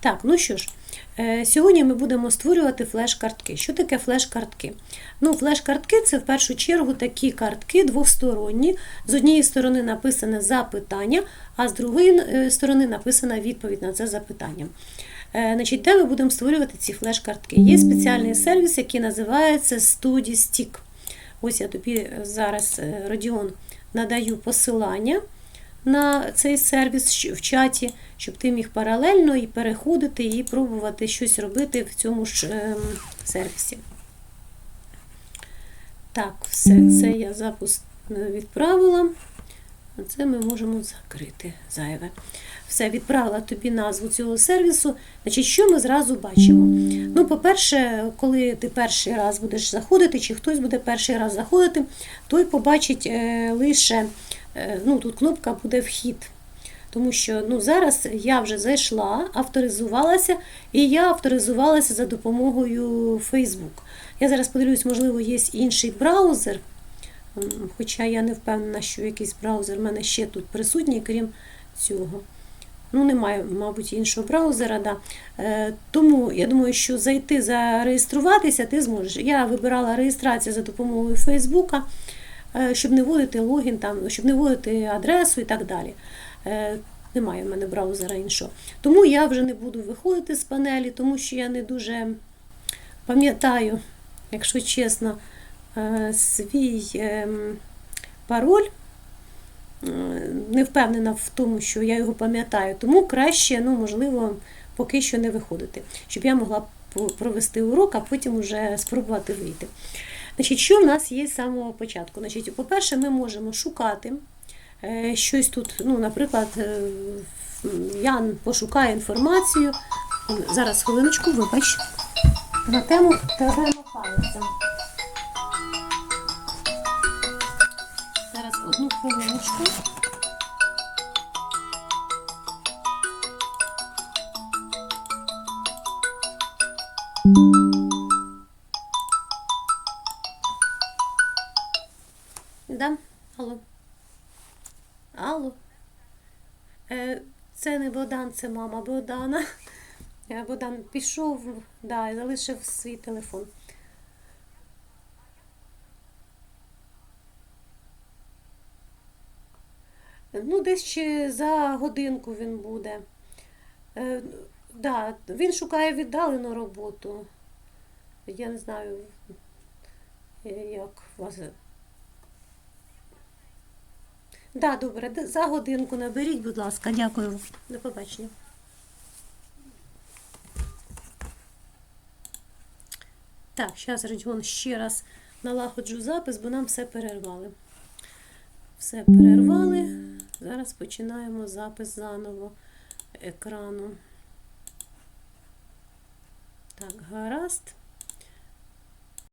Так, ну що ж, е, сьогодні ми будемо створювати флеш-картки. Що таке флеш-картки? Ну, флеш-картки це в першу чергу такі картки двосторонні. З однієї сторони написане запитання, а з другої е, сторони написана відповідь на це запитання. Е, Значить, де ми будемо створювати ці флеш-картки? Є спеціальний сервіс, який називається StudyStick. Ось я тобі зараз, Родіон, надаю посилання на цей сервіс в чаті, щоб ти міг паралельно і переходити, і пробувати щось робити в цьому ж ем, сервісі. Так, все це я запуск е, відправила. А Це ми можемо закрити зайве. Все, відправила тобі назву цього сервісу. Значить, що ми зразу бачимо? Ну, по-перше, коли ти перший раз будеш заходити, чи хтось буде перший раз заходити, той побачить е, лише ну, тут кнопка буде вхід. Тому що ну, зараз я вже зайшла, авторизувалася, і я авторизувалася за допомогою Facebook. Я зараз подивлюсь, можливо, є інший браузер. Хоча я не впевнена, що якийсь браузер в мене ще тут присутній, крім цього. Ну, немає, мабуть, іншого браузера. Да. Е, тому я думаю, що зайти зареєструватися ти зможеш. Я вибирала реєстрацію за допомогою Фейсбука, е, щоб не вводити логін, там, щоб не вводити адресу і так далі. Е, немає в мене браузера іншого. Тому я вже не буду виходити з панелі, тому що я не дуже пам'ятаю, якщо чесно, е, свій ем, пароль. Е, Не впевнена в тому, що я його пам'ятаю, тому краще, ну, можливо, поки що не виходити, щоб я могла провести урок, а потім вже спробувати вийти. Значить, що в нас є з самого початку? Значить, по-перше, ми можемо шукати е, щось тут, ну, наприклад, Ян я пошукаю інформацію. Зараз хвилиночку, вибач, на тему телемахаються. Зараз одну хвилиночку. Алло. Алло. Е, це не Богдан, це мама Богдана. Е, Богдан пішов, да, і залишив свій телефон. Ну, десь ще за годинку він буде. Е, да, він шукає віддалену роботу. Я не знаю, як вас. Да, добре, за годинку наберіть, будь ласка, дякую. До побачення. Так, зараз Радіон ще раз налагоджу запис, бо нам все перервали. Все перервали. Зараз починаємо запис заново екрану. Так, гаразд.